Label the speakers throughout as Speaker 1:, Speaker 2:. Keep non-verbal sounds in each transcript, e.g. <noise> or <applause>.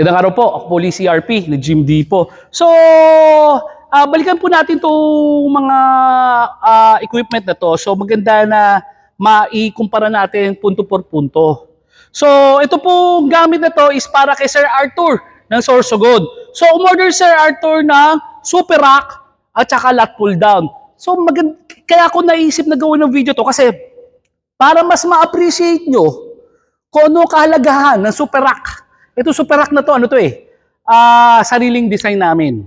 Speaker 1: Magandang araw po, ako po Lee CRP, na Jim D po. So, ah, balikan po natin itong mga ah, equipment na to. So, maganda na maikumpara natin punto por punto. So, ito pong gamit na to is para kay Sir Arthur ng Sorsogon. So, umorder Sir Arthur ng Super Rack at saka lat pull down. So, magand- kaya ako naisip na gawin ng video to kasi para mas ma-appreciate nyo kung ano kahalagahan ng Super Rack. Ito Super Rack na to, ano to eh? Ah, sariling design namin.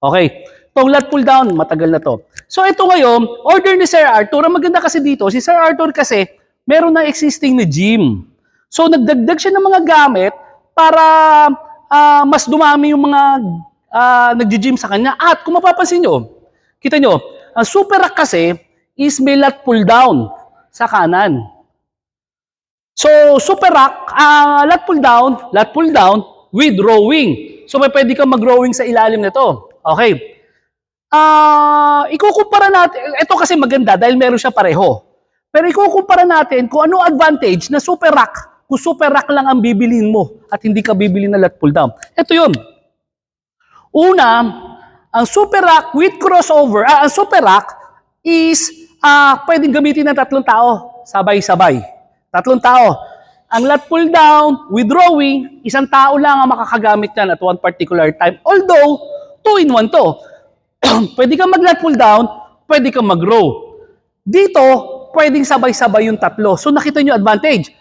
Speaker 1: Okay. Itong lat pull down, matagal na to. So ito ngayon, order ni Sir Arthur. Ang maganda kasi dito, si Sir Arthur kasi meron na existing na gym. So nagdagdag siya ng mga gamit para ah, mas dumami yung mga uh, nagji-gym sa kanya. At kung mapapansin nyo, kita nyo, ang Super Rack kasi is may lat pull down sa kanan. So, super rack, ah, lat pull down, lat pull down with rowing. So, may pwede kang mag-rowing sa ilalim nito. Okay. Ah, ikukumpara natin, ito kasi maganda dahil meron siya pareho. Pero ikukumpara natin kung ano advantage na super rack, kung super rack lang ang bibilin mo at hindi ka bibili na lat pull down. Ito yun. Una, ang super rack with crossover, ah, ang super rack is ah, pwedeng gamitin ng tatlong tao, sabay-sabay. Tatlong tao. Ang lat pull down with rowing, isang tao lang ang makakagamit yan at one particular time. Although, two in one to. <clears throat> pwede kang mag-lat pull down, pwede kang mag-row. Dito, pwedeng sabay-sabay yung tatlo. So nakita nyo advantage.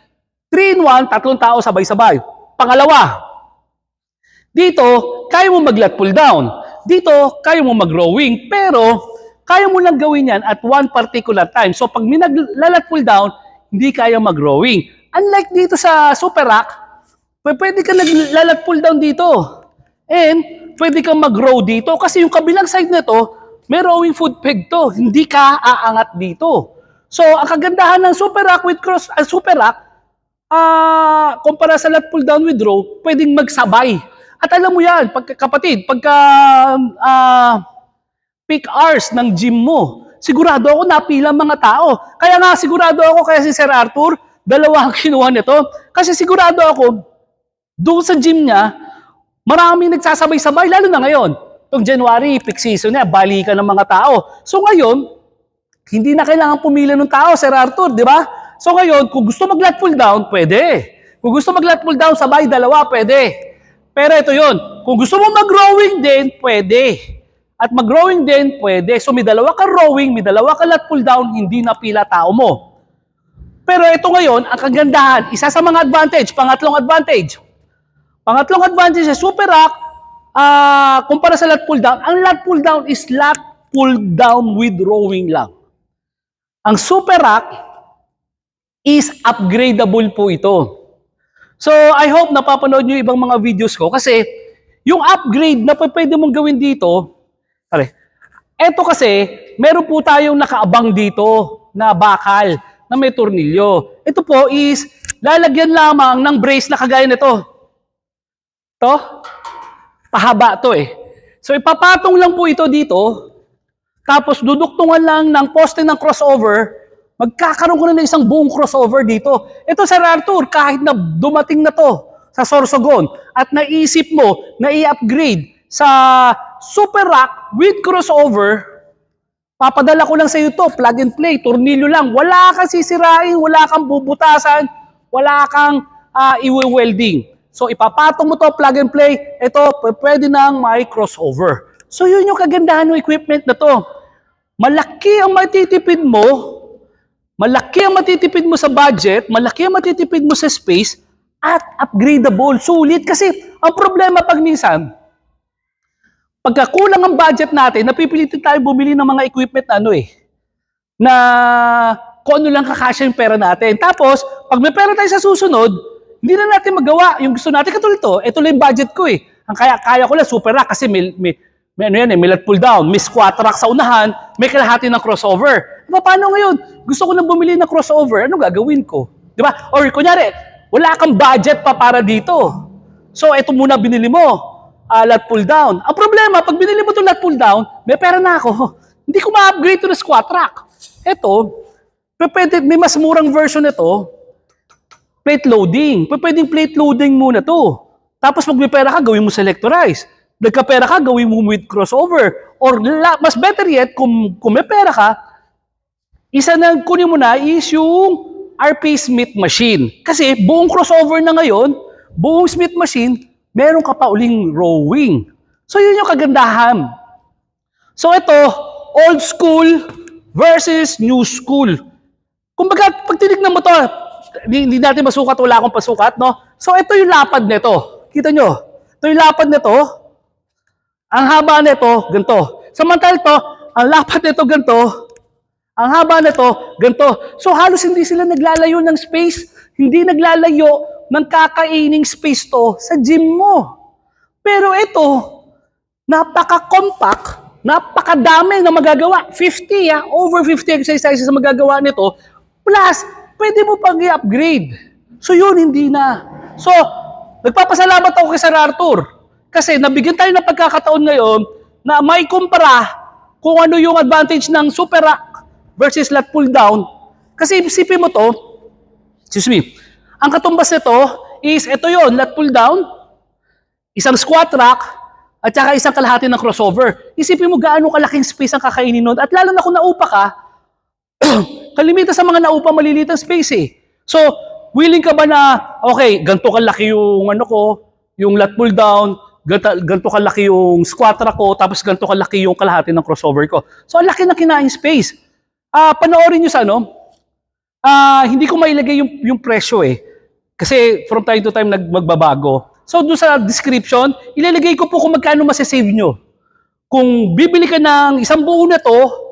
Speaker 1: 3 in 1, tatlong tao sabay-sabay. Pangalawa, dito, kaya mo mag-lat pull down. Dito, kaya mo mag-rowing. Pero, kaya mo lang gawin yan at one particular time. So, pag minaglalat pull down, hindi kaya mag-rowing. Unlike dito sa Super Rack, pw- pwede ka naglalat pull down dito. And, pwede kang mag-row dito. Kasi yung kabilang side na to, may rowing foot peg to. Hindi ka aangat dito. So, ang kagandahan ng Super Rack with cross, uh, Super Rack, ah, kumpara sa lat pull down with row, pwedeng magsabay. At alam mo yan, pagka, kapatid, pagka ah, peak hours ng gym mo, sigurado ako napila mga tao. Kaya nga sigurado ako kaya si Sir Arthur, dalawa ang kinuha nito. Kasi sigurado ako, doon sa gym niya, maraming nagsasabay-sabay, lalo na ngayon. Itong January, peak season niya, balikan ng mga tao. So ngayon, hindi na kailangan pumila ng tao, Sir Arthur, di ba? So ngayon, kung gusto mag-lat pull down, pwede. Kung gusto mag-lat pull down, sabay, dalawa, pwede. Pero ito yon, kung gusto mo mag-rowing din, pwede. At mag-rowing din, pwede. So may dalawa ka rowing, may dalawa ka lat pull down, hindi na pila tao mo. Pero ito ngayon, ang kagandahan, isa sa mga advantage, pangatlong advantage. Pangatlong advantage sa super rack, ah, kumpara sa lat pull down, ang lat pull down is lat pull down with rowing lang. Ang super rack is upgradable po ito. So, I hope napapanood nyo ibang mga videos ko kasi yung upgrade na pwede mong gawin dito, pare, eto kasi, meron po tayong nakaabang dito na bakal na may tornilyo. Ito po is lalagyan lamang ng brace na kagaya nito. To? Pahaba to eh. So ipapatong lang po ito dito, tapos duduktungan lang ng poste ng crossover, magkakaroon ko na ng isang buong crossover dito. Ito Sir Arthur, kahit na dumating na to sa Sorsogon at naisip mo na i-upgrade sa Super Rack with crossover, papadala ko lang sa iyo to, plug and play, tornilyo lang. Wala kang sisirain, wala kang bubutasan, wala kang ah, iwe-welding. So ipapatong mo to, plug and play, ito pwede nang may crossover. So yun yung kagandahan ng equipment na to. Malaki ang matitipid mo, malaki ang matitipid mo sa budget, malaki ang matitipid mo sa space, at upgradable, sulit. Kasi ang problema pag minsan, pagka kulang ang budget natin, napipilitin tayo bumili ng mga equipment na ano eh, na kung ano lang kakasya yung pera natin. Tapos, pag may pera tayo sa susunod, hindi na natin magawa yung gusto natin. Katulad to, ito lang yung budget ko eh. Ang kaya, kaya ko lang, super rack kasi may, may, may ano yan eh, may lat pull down, may squat rack sa unahan, may kalahati ng crossover. Diba, paano ngayon? Gusto ko nang bumili ng crossover, ano gagawin ko? Di ba? Or kunyari, wala kang budget pa para dito. So, ito muna binili mo, ah, lat pull down. Ang problema, pag binili mo itong lat pull down, may pera na ako. <laughs> Hindi ko ma-upgrade to na squat rack. Ito, pwede, may mas murang version nito, plate loading. Pwedeng plate loading muna to. Tapos pag may pera ka, gawin mo selectorize. Nagkapera ka, gawin mo with crossover. Or la, mas better yet, kung, kung may pera ka, isa na kunin mo na is yung RP Smith machine. Kasi buong crossover na ngayon, buong Smith machine, meron ka pa uling rowing. So yun yung kagandahan. So ito, old school versus new school. Kumbaga, pag tinignan mo to, hindi, natin masukat, wala akong pasukat, no? So ito yung lapad nito. Kita nyo? Ito yung lapad nito. Ang haba nito, ganito. Samantal to, ang lapad nito, ganito. Ang haba nito, ganito. So halos hindi sila naglalayo ng space. Hindi naglalayo ng kakaining space to sa gym mo. Pero ito, napaka-compact, napakadami na magagawa. 50, ah, over 50 exercises na magagawa nito. Plus, pwede mo pang i-upgrade. So yun, hindi na. So, nagpapasalamat ako kay Sir Arthur. Kasi nabigyan tayo ng pagkakataon ngayon na may kumpara kung ano yung advantage ng super rack versus lat pull down. Kasi isipin mo to, excuse me, ang katumbas nito is ito yon lat pull down, isang squat rack, at saka isang kalahati ng crossover. Isipin mo gaano kalaking space ang kakainin nun. At lalo na kung naupa ka, <clears throat> kalimitan sa mga naupa maliliit ang space eh. So, willing ka ba na, okay, ganito kalaki yung ano ko, yung lat pull down, ganito, ganito kalaki yung squat rack ko, tapos ganito kalaki yung kalahati ng crossover ko. So, ang laki na kinain space. Ah, panoorin nyo sa ano, ah, hindi ko mailagay yung, yung presyo eh. Kasi from time to time nag magbabago. So doon sa description, ilalagay ko po kung magkano masasave nyo. Kung bibili ka ng isang buo na to,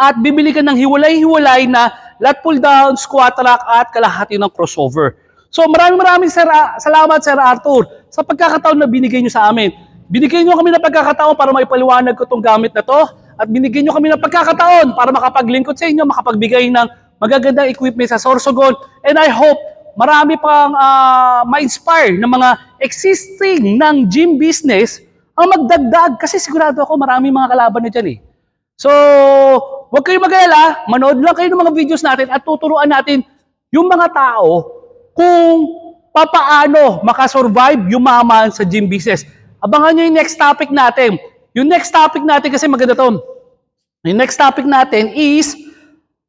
Speaker 1: at bibili ka ng hiwalay-hiwalay na lat pull down, squat rack, at kalahati ng crossover. So maraming maraming sir, salamat Sir Arthur sa pagkakataon na binigay nyo sa amin. Binigay nyo kami ng pagkakataon para maipaliwanag ko itong gamit na to at binigyan nyo kami ng pagkakataon para makapaglingkod sa inyo, makapagbigay ng magagandang equipment sa Sorsogon. And I hope marami pang ah, ma-inspire ng mga existing ng gym business ang magdagdag kasi sigurado ako marami mga kalaban na dyan eh. So, huwag kayong mag-alala, manood lang kayo ng mga videos natin at tuturuan natin yung mga tao kung papaano makasurvive yumaman sa gym business. Abangan nyo yung next topic natin. Yung next topic natin kasi maganda to. Yung next topic natin is,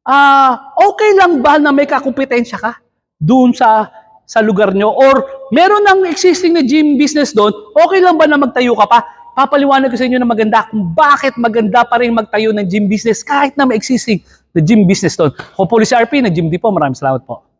Speaker 1: ah okay lang ba na may kakumpetensya ka doon sa sa lugar nyo? Or meron ng existing na gym business doon, okay lang ba na magtayo ka pa? Papaliwanag ko sa inyo na maganda kung bakit maganda pa rin magtayo ng gym business kahit na may existing na gym business doon. Ako po si RP, na Gym Depot. Maraming salamat po.